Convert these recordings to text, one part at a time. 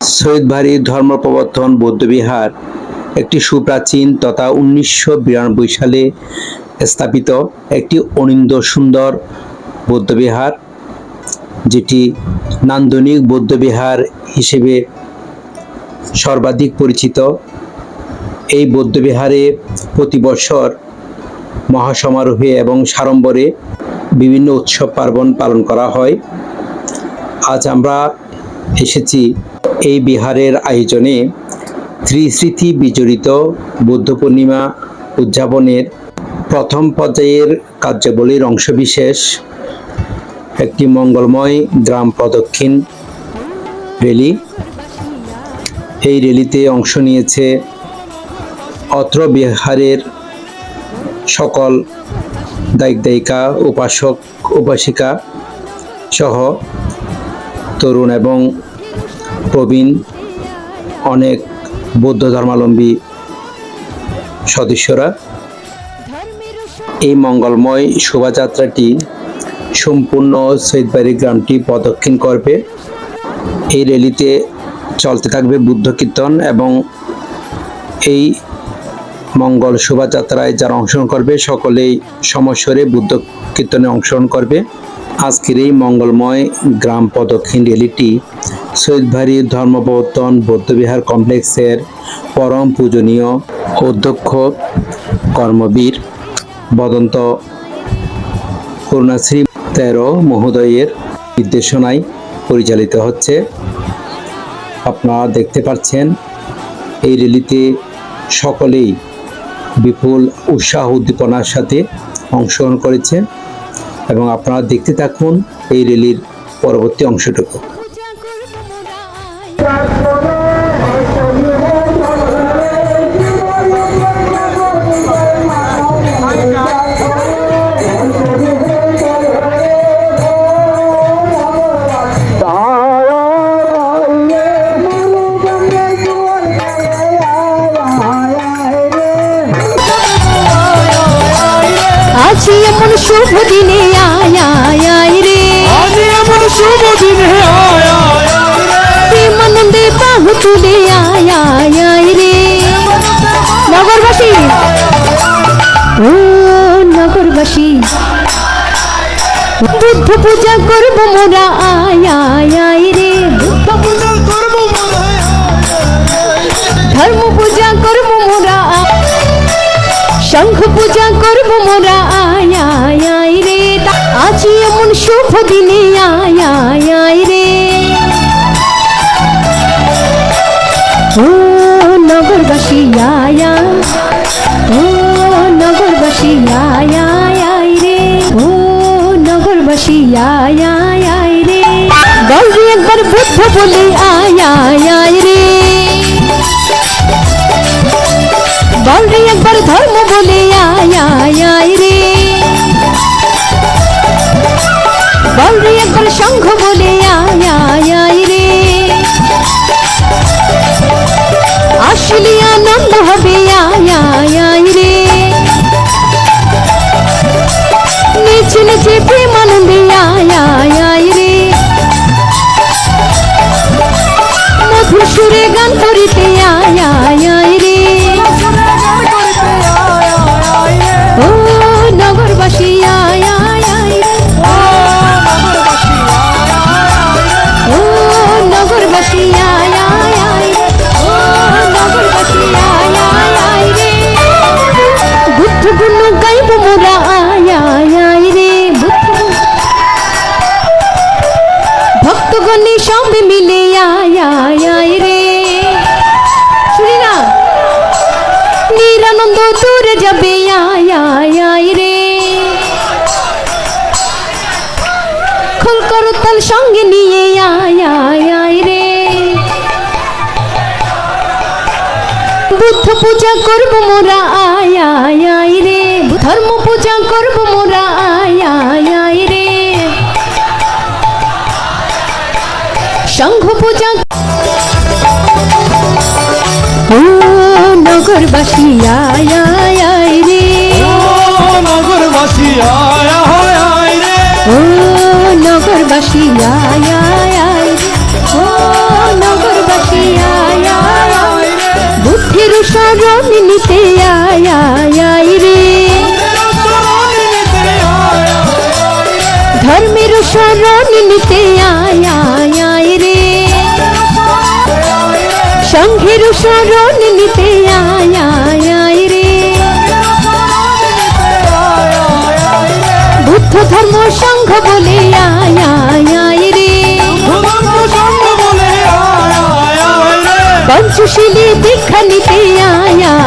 সৈয়দ ভারী ধর্ম প্রবর্তন বৌদ্ধবিহার একটি সুপ্রাচীন তথা উনিশশো বিরানব্বই সালে স্থাপিত একটি অনিন্দ সুন্দর বৌদ্ধবিহার, যেটি নান্দনিক বৌদ্ধবিহার হিসেবে সর্বাধিক পরিচিত। এই বৌদ্ধবিহারে প্রতি বছর মহাসমারোহে এবং সাড়ম্বরে বিভিন্ন উৎসব পার্বণ পালন করা হয়। আজ আমরা এসেছি এই বিহারের আয়োজনে ত্রিস্মৃতি বিজড়িত বুদ্ধ পূর্ণিমা উদযাপনের প্রথম পর্যায়ের কার্যাবলীর অংশবিশেষ, একটি মঙ্গলময় গ্রাম প্রদক্ষিণ র্যালি এই রেলিতে অংশ নিয়েছে অত্র বিহারের সকল দায়িক দায়িকা উপাসক, উপাসিকা সহ তরুণ এবং প্রবীণ, অনেক বৌদ্ধ ধর্মাবলম্বী সদস্যরা। এই মঙ্গলময় শোভাযাত্রাটি সম্পূর্ণ সৈদবাড়ি গ্রামটি প্রদক্ষিণ করবে। এই র্যালিতে চলতে থাকবে বুদ্ধ কীর্তন এবং এই মঙ্গল শোভাযাত্রায় যারা অংশগ্রহণ করবে, সকলেই সমস্বরে বুদ্ধ কীর্তনে অংশগ্রহণ করবে। আজকের এই মঙ্গলময় গ্রাম প্রদক্ষিণ র্যালিটি সৈয়দভারী ধর্মপ্রবর্তন বৌদ্ধবিহার কমপ্লেক্সের পরম পূজনীয় অধ্যক্ষ কর্মবীর বদন্ত করুণাশ্রী তেরো মহোদয়ের নির্দেশনায় পরিচালিত হচ্ছে। আপনারা দেখতে পাচ্ছেন, এই র্যালিতে সকলেই বিপুল উৎসাহ উদ্দীপনার সাথে অংশগ্রহণ করেছে এবং আপনারা দেখতে থাকুন এই রেলির পরবর্তী অংশটুকু। শুভ দিনে আয় আয় আয় রে। আজ এমন শুভ দিনে আয় আয় প্রেমানন্দে বাহু তুলে আয় আয় আয় রে। নগরবাসী। ও নগরবাসী। বুদ্ধ পূজা করব মোরা আয় আয় আয় রে। ধর্ম পূজা করব মোরা। শঙ্খ পূজা করব মোরা। আয় আয় রে। আছি এমন শুভ দিনে। আয় আয় রে। ও নগরবাসী, আয়। ও নগরবাসী, আয় আয় রে। ও নগরবাসী আয় আয় রে। গল্পি একবার বুদ্ধ বলে, আয় আয় আয় রে। বল রে একবার ধর্ম বলে, আয় আয় আয় রে। বল রে একবার সংঘ বলে, আয় আয় আয় রে। আসলে আনন্দ হবে, আয় আয় আয় রে। নেচে নেচে বুদ্ধ পূজা করব মোরা আয় আয় আয় রে। ধর্ম পূজা করব মোরা আয় আয় আয় রে। শঙ্খ পূজা নগরবাসী আয় আয় আয় রে। নগরবাসী আয় আয় আয় রে। ও নগরবাসী আয় আয় শরণ নিতে আয় আয় রে। ধর্মের শরণ নিতে আয় আয় রে। সংঘের শরণ নিতে পঞ্চশীলে দীক্ষা নিতে আয়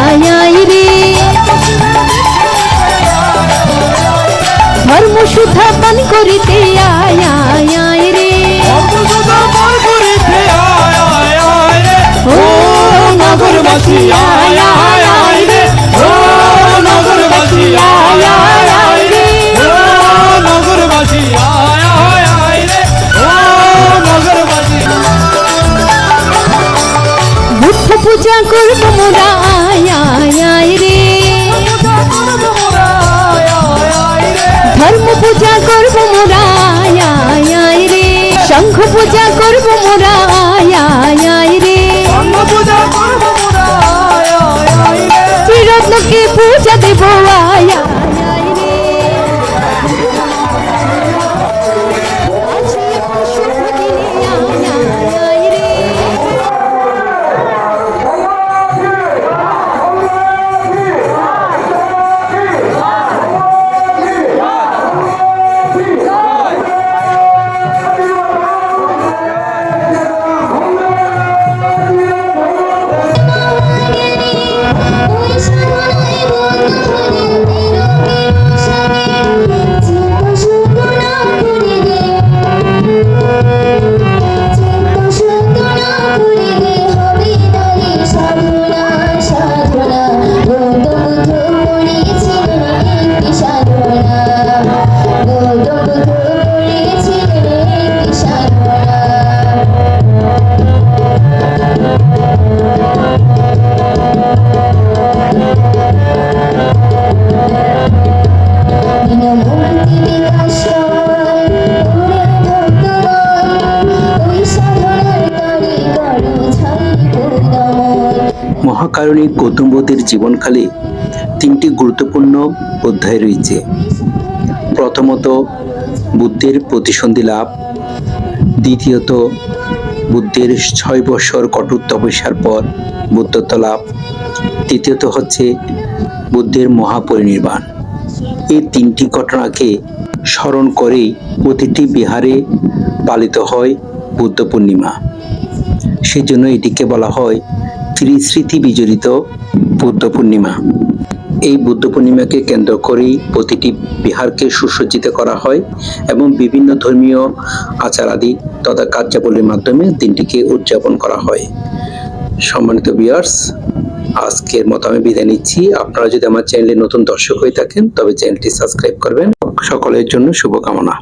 মহাকারণিক গৌতম বুদ্ধের জীবনকালে তিনটি গুরুত্বপূর্ণ অধ্যায় রয়েছে। প্রথমত, বুদ্ধের প্রতিসন্ধি লাভ। দ্বিতীয়ত, বুদ্ধের ছয় বছর কঠোর তপস্যার পর বুদ্ধত্ব লাভ। তৃতীয়ত হচ্ছে, বুদ্ধের মহাপরিনির্বাণ। এই তিনটি ঘটনাকে স্মরণ করেই প্রতিটি বিহারে পালিত হয় বুদ্ধ পূর্ণিমা। সেজন্য এটিকে বলা হয় ত্রিস্মৃতি বিজড়িত বুদ্ধ পূর্ণিমা এই বুদ্ধ পূর্ণিমাকে কেন্দ্র করেই প্রতিটি বিহারকে সুসজ্জিত করা হয় এবং বিভিন্ন ধর্মীয় আচার আদি তথা কার্যাবলীর মাধ্যমে দিনটিকে উদযাপন করা হয়। সম্মানিত বিয়ার্স আজকের মতো আমি বিদায় নিচ্ছি। আপনারা যদি আমার চ্যানেলে নতুন দর্শক হয়ে থাকেন, তবে চ্যানেলটি সাবস্ক্রাইব করবেন। সকলের জন্য শুভকামনা।